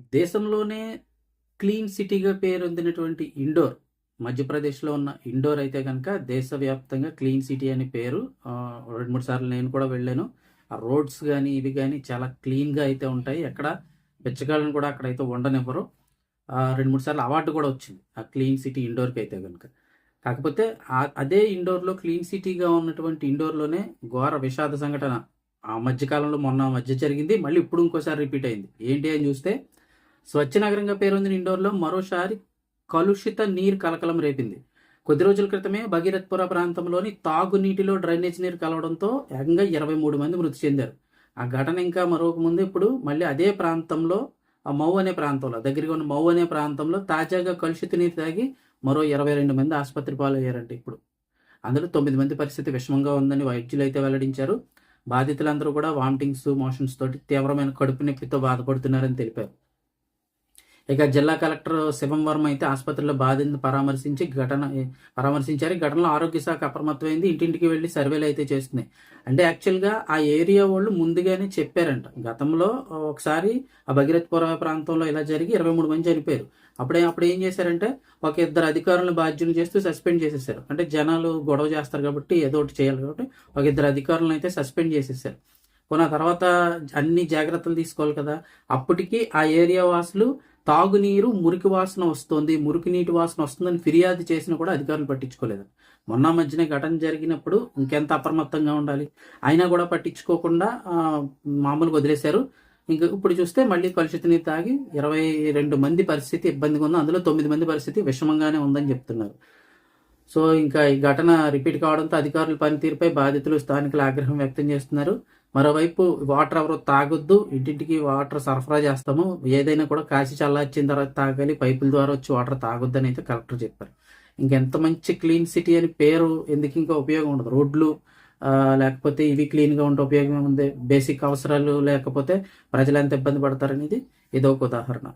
దేశంలోనే క్లీన్ సిటీగా పేరొందినటువంటి ఇండోర్ మధ్యప్రదేశ్లో ఉన్న ఇండోర్ అయితే కనుక దేశవ్యాప్తంగా క్లీన్ సిటీ అనే పేరు రెండు మూడు సార్లు నేను కూడా వెళ్ళాను. ఆ రోడ్స్ కానీ ఇవి కానీ చాలా క్లీన్గా అయితే ఉంటాయి. ఎక్కడ బెచ్చగాళ్ళని కూడా అక్కడైతే ఉండనివ్వరు. ఆ, రెండు మూడు సార్లు అవార్డు కూడా వచ్చింది ఆ క్లీన్ సిటీ ఇండోర్కి అయితే కనుక కాకపోతే అదే ఇండోర్లో క్లీన్ సిటీగా ఉన్నటువంటి ఇండోర్లోనే ఘోర విషాద సంఘటన. ఆ మధ్యకాలంలో మొన్న మధ్య జరిగింది. మళ్ళీ ఇప్పుడు ఇంకోసారి రిపీట్ అయింది. ఏంటి అని చూస్తే స్వచ్ఛ నగరంగా పేరొందిన ఇండోర్లో మరోసారి కలుషిత నీరు కలకలం రేపింది. కొద్ది రోజుల క్రితమే భగీరథ్పుర ప్రాంతంలోని తాగునీటిలో డ్రైనేజ్ నీరు కలవడంతో ఏకంగా ఇరవై మూడు మంది మృతి చెందారు. ఆ ఘటన ఇంకా మరొక ముందు ఇప్పుడు మళ్ళీ అదే ప్రాంతంలో ఆ మౌ అనే ప్రాంతంలో దగ్గరగా ఉన్న మౌ అనే ప్రాంతంలో తాజాగా కలుషిత నీరు తాగి మరో ఇరవై రెండు మంది ఆసుపత్రి పాలయ్యారంట ఇప్పుడు. అందులో తొమ్మిది మంది పరిస్థితి విషమంగా ఉందని వైద్యులు అయితే వెల్లడించారు. బాధితులందరూ కూడా వామిటింగ్స్ మోషన్స్ తోటి తీవ్రమైన కడుపు నొప్పితో బాధపడుతున్నారని తెలిపారు. ఇక జిల్లా కలెక్టర్ శివం వర్మ అయితే ఆసుపత్రిలో బాధితులను పరామర్శించి ఘటన పరామర్శించారు. ఈ ఘటనలో ఆరోగ్య శాఖ అప్రమత్తమైంది. ఇంటింటికి వెళ్ళి సర్వేలు అయితే చేస్తున్నాయి. అంటే యాక్చువల్గా ఆ ఏరియా వాళ్ళు ముందుగానే చెప్పారంట. గతంలో ఒకసారి ఆ భగీరథపుర ప్రాంతంలో ఇలా జరిగి ఇరవై మూడు మంది చనిపోయారు. అప్పుడే అప్పుడు ఏం చేశారంటే ఒక ఇద్దరు అధికారులను బాధ్యులు చేస్తూ సస్పెండ్ చేసేసారు. అంటే జనాలు గొడవ చేస్తారు కాబట్టి ఏదో ఒకటి చేయాలి కాబట్టి ఒక ఇద్దరు అధికారులను అయితే సస్పెండ్ చేసేసారు. పోనా తర్వాత అన్ని జాగ్రత్తలు తీసుకోవాలి కదా. అప్పటికి ఆ ఏరియా వాసులు తాగునీరు మురికి వాసన వస్తుంది. మురికి నీటి వాసన వస్తుందని ఫిర్యాదు చేసినా కూడా అధికారులు పట్టించుకోలేదు. మొన్న మధ్యన ఘటన జరిగినప్పుడు ఇంకెంత అప్రమత్తంగా ఉండాలి? అయినా కూడా పట్టించుకోకుండా మామూలుగా వదిలేశారు. ఇంకా ఇప్పుడు చూస్తే మళ్ళీ కలుషిత నీరు తాగి ఇరవై రెండు మంది పరిస్థితి ఇబ్బందిగా ఉంది. అందులో తొమ్మిది మంది పరిస్థితి విషమంగానే ఉందని చెప్తున్నారు. సో ఇంకా ఈ ఘటన రిపీట్ కావడంతో అధికారుల పనితీరుపై బాధితులు స్థానికులు ఆగ్రహం వ్యక్తం చేస్తున్నారు. మరోవైపు వాటర్ ఎవరు తాగొద్దు ఇంటింటికి వాటర్ సరఫరా చేస్తాము. ఏదైనా కూడా కాసి చల్లార్చిన తర్వాత తాగాలి పైపుల ద్వారా వచ్చి వాటర్ తాగొద్దు అని అయితే కలెక్టర్ చెప్పారు. ఇంకెంత మంచి క్లీన్ సిటీ అని పేరు ఎందుకు ఇంకా ఉపయోగం ఉండదు. రోడ్లు లేకపోతే ఇవి క్లీన్గా ఉంటే ఉపయోగం ఉంది బేసిక్ అవసరాలు లేకపోతే ప్రజలు ఎంత ఇబ్బంది పడతారనేది ఇదొక ఒక ఉదాహరణ.